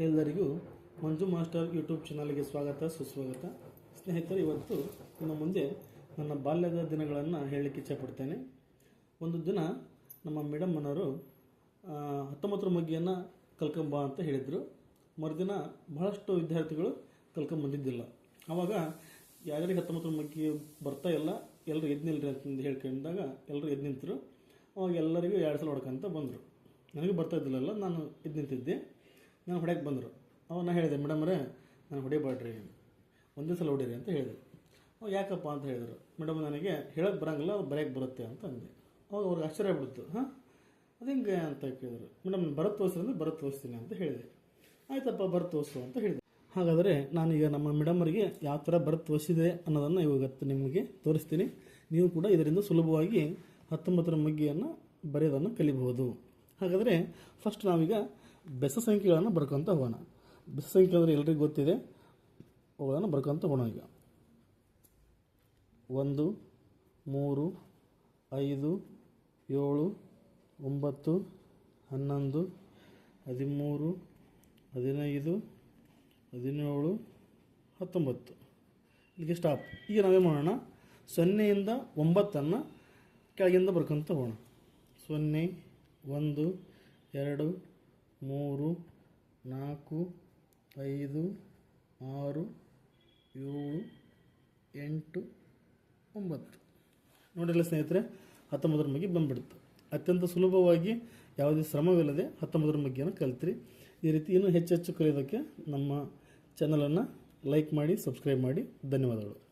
ಎಲ್ಲರಿಗೂ ಮಂಜು master YouTube ಚಾನಲ್ಗೆ ಸ್ವಾಗತ ಸುಸ್ವಾಗತ. ಸ್ನೇಹಿತರು ಇವತ್ತು ನಿಮ್ಮ ಮುಂದೆ ನನ್ನ ಬಾಲ್ಯದ ದಿನಗಳನ್ನು ಹೇಳಲಿಕ್ಕೆ ಇಚ್ಛೆಪಡ್ತೇನೆ. ಒಂದು ದಿನ ನಮ್ಮ ಮೇಡಮ್ ಅನ್ನೋರು ಆ, ಹತ್ತೊಂಬತ್ತರ ಮಗ್ಗಿಯನ್ನು ಕಲ್ಕೊಂಬ ಅಂತ ಹೇಳಿದರು. ಮರುದಿನ ಬಹಳಷ್ಟು ವಿದ್ಯಾರ್ಥಿಗಳು ಕಲ್ಕೊಂಬಂದಿದ್ದಿಲ್ಲ ಆವಾಗ ಯಾರ್ಯಾರಿಗೆ ಹತ್ತೊಂಬತ್ತರ ಮಗ್ಗಿ ಬರ್ತಾ ಇಲ್ಲ ಎಲ್ಲರೂ ಎದ್ದು ನಿಲ್ರಿ ಅಂತಂದು ಹೇಳ್ಕೊಂಡಾಗ ಎಲ್ಲರೂ ಎದ್ದು ನಿಂತರು. ಅವಾಗ ಎಲ್ಲರಿಗೂ ಎರಡು ಸಲ ಹೊಡ್ಕೊಂತ ಬಂದರು. ನನಗೆ ಬರ್ತಾ ಇದ್ದಿಲ್ಲಲ್ಲ ನಾನು ಎದ್ದು ನಿಂತಿದ್ದೆ. ನಾನು ಹೊಡೆಯಕ್ಕೆ ಬಂದರು. ಅವಾಗ ನಾನು ಹೇಳಿದೆ ಅವರೇ, ನಾನು ಹೊಡಿಬಾಡ್ರಿ ಒಂದೇ ಸಲ ಹೊಡೀರಿ ಅಂತ ಹೇಳಿದೆ. ಅವಾಗ ಯಾಕಪ್ಪ? ಅಂತ ಹೇಳಿದರು. ಮೇಡಮ್, ನನಗೆ ಹೇಳಕ್ಕೆ ಬರಂಗಿಲ್ಲ ಅದು ಬರೆಯಕ್ಕೆ ಬರುತ್ತೆ ಅಂತ ಅಂದೆ. ಅವಾಗ ಅವ್ರಿಗೆ ಆಶ್ಚರ್ಯ ಬಿಡ್ತು ಹಾಂ ಅದು ಹಿಂಗೆ ಅಂತ ಕೇಳಿದ್ರು. ಮೇಡಮ್ ಬರತ್ ತೋರಿಸ್ರಿ ಅಂದರೆ ಬರತ್ ತೋರಿಸ್ತೀನಿ ಅಂತ ಹೇಳಿದೆ. ಆಯ್ತಪ್ಪ, ಬರ ತೋರಿಸು ಅಂತ ಹೇಳಿದೆ. ಹಾಗಾದರೆ ನಾನೀಗ ನಮ್ಮ ಮೇಡಮರಿಗೆ ಯಾವ ಥರ ಬರತ್ ತೋರಿಸಿದೆ ಅನ್ನೋದನ್ನು ಇವತ್ತು ನಿಮಗೆ ತೋರಿಸ್ತೀನಿ. ನೀವು ಕೂಡ ಇದರಿಂದ ಸುಲಭವಾಗಿ ಹತ್ತೊಂಬತ್ತರ ಮಗ್ಗಿಯನ್ನು ಬರೆಯೋದನ್ನು ಕಲಿಬಹುದು. ಹಾಗಾದರೆ ಫಸ್ಟ್ ನಾವೀಗ ಬೆಸ ಸಂಖ್ಯೆಗಳನ್ನು ಬರ್ಕೊಂತ ಹೋಗೋಣ. ಬೆಸ ಸಂಖ್ಯೆ ಅಂದರೆ ಎಲ್ರಿಗೂ ಗೊತ್ತಿದೆ. ಅವುಗಳನ್ನು ಬರ್ಕೊಂತ ಹೋಗೋಣ ಈಗ. ಒಂದು, ಮೂರು, ಐದು, ಏಳು, ಒಂಬತ್ತು, ಹನ್ನೊಂದು, ಹದಿಮೂರು, ಹದಿನೈದು, ಹದಿನೇಳು, ಹತ್ತೊಂಬತ್ತು. ಇಲ್ಲಿಗೆ ಸ್ಟಾಪ್ ಈಗ ನಾವೇ ಮಾಡೋಣ? ಸೊನ್ನೆಯಿಂದ ಒಂಬತ್ತನ್ನು ಕೆಳಗಿಂದ ಬರ್ಕೊಂತ ಹೋಗೋಣ. ಸೊನ್ನೆ, ಒಂದು, ಎರಡು ಮೂರು, ನಾಲ್ಕು, ಐದು, ಆರು, ಏಳು, ಎಂಟು, ಒಂಬತ್ತು. ನೋಡಿರಲ್ಲ ಸ್ನೇಹಿತರೆ, ಹತ್ತೊಂಬತ್ತರ ಬಗ್ಗೆ ಬಂದ್ಬಿಡ್ತು ಅತ್ಯಂತ ಸುಲಭವಾಗಿ ಯಾವುದೇ ಶ್ರಮವಿಲ್ಲದೆ ಹತ್ತೊಂಬತ್ತರ ಮಗ್ಗಿಯನ್ನು ಕಲಿತ್ರಿ. ಈ ರೀತಿ ಇನ್ನೂ ಹೆಚ್ಚು ಹೆಚ್ಚು ಕಲಿಯೋದಕ್ಕೆ ನಮ್ಮ ಚಾನಲನ್ನು ಲೈಕ್ ಮಾಡಿ ಸಬ್ಸ್ಕ್ರೈಬ್ ಮಾಡಿ. ಧನ್ಯವಾದಗಳು.